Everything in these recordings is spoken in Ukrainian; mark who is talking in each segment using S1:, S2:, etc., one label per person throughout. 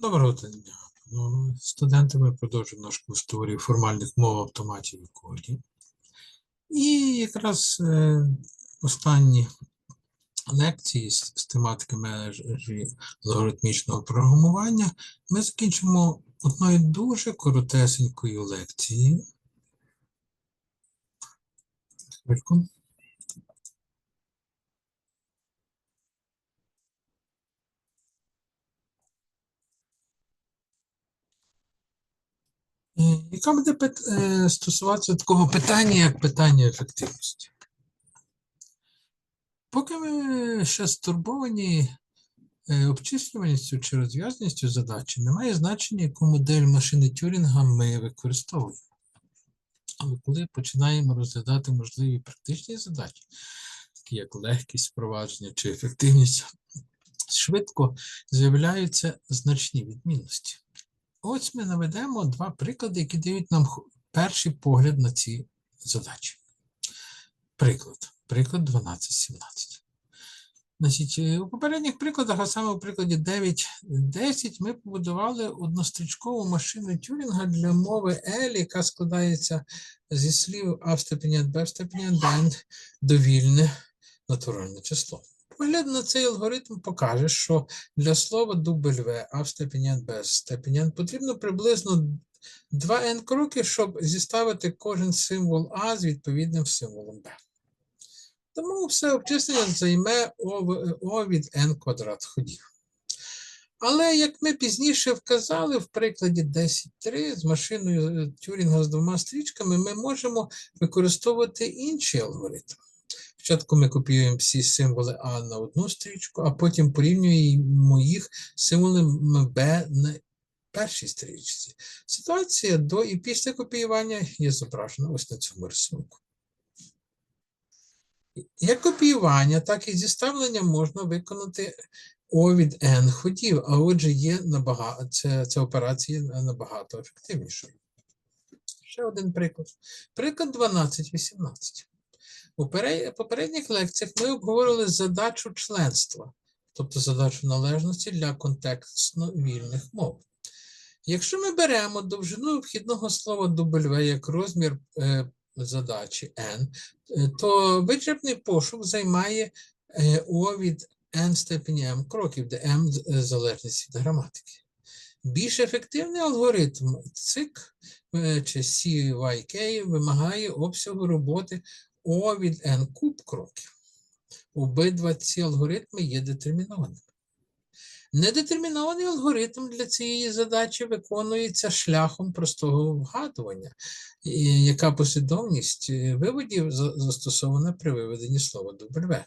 S1: Доброго дня. Ну, Студенти ми продовжуємо наш курс теорії формальних мов автоматів і кодів. І якраз е, останні лекції з, з тематики мережі алгоритмічного програмування ми закінчимо одною дуже коротесенькою лекцією. Хвильку. Яка буде е, стосуватися такого питання, як питання ефективності? Поки ми ще стурбовані е, обчислюваністю чи розв'язаністю задачі, немає значення, яку модель машини Тюрінга ми використовуємо. Але коли починаємо розглядати можливі практичні задачі, такі як легкість впровадження чи ефективність, швидко з'являються значні відмінності. Ось ми наведемо два приклади, які дають нам перший погляд на ці задачі. Приклад. Приклад 12.17. Значить, е, у попередніх прикладах, а саме у прикладі 9.10, ми побудували однострічкову машину Тюрінга для мови L, яка складається зі слів А в степені Б в степені де довільне натуральне число. Погляд на цей алгоритм покаже, що для слова W, А в степені N, Б в потрібно приблизно 2n кроки, щоб зіставити кожен символ А з відповідним символом Б. Тому все обчислення займе О, від n квадрат ходів. Але як ми пізніше вказали в прикладі 10.3 з машиною Тюрінга з двома стрічками, ми можемо використовувати інший алгоритм. Спочатку ми копіюємо всі символи А на одну стрічку, а потім порівнюємо їх з символами Б на першій стрічці. Ситуація до і після копіювання є зображена ось на цьому рисунку. Як копіювання, так і зіставлення можна виконати О від N ходів, а отже, є набагато, це, ця операція набагато ефективнішою. Ще один приклад. Приклад 12.18. У попередніх лекціях ми обговорили задачу членства, тобто задачу належності для контекстно вільних мов. Якщо ми беремо довжину вхідного слова W як розмір е, задачі n, е, то вичерпний пошук займає е, O від n степені m кроків, де m е, залежність від граматики. Більш ефективний алгоритм ЦИК е, чи CYK вимагає обсягу роботи O від n куб кроків. Обидва ці алгоритми є детермінованими. Недетермінований алгоритм для цієї задачі виконується шляхом простого вгадування, яка послідовність е, виводів застосована при виведенні слова W.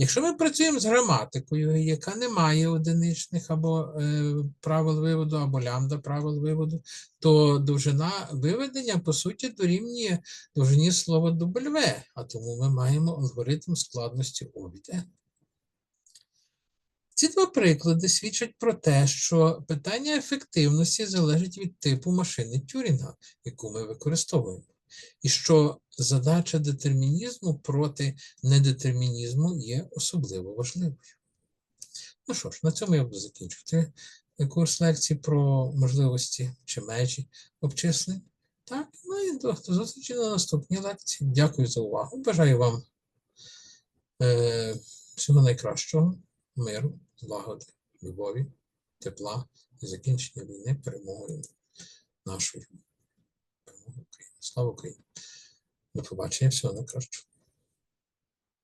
S1: Якщо ми працюємо з граматикою, яка не має одиничних або е, правил виводу, або лямбда правил виводу, то довжина виведення, по суті, дорівнює довжині слова W, а тому ми маємо алгоритм складності N. Ці два приклади свідчать про те, що питання ефективності залежить від типу машини Тюрінга, яку ми використовуємо, і що задача детермінізму проти недетермінізму є особливо важливою. Ну що ж, на цьому я буду закінчувати курс лекцій про можливості чи межі обчислень. Так, ну і до, до зустрічі на наступній лекції. Дякую за увагу. Бажаю вам е, всього найкращого, миру, злагоди, любові, тепла і закінчення війни перемогою нашою. Слава Україні! До побачення, всього найкращого.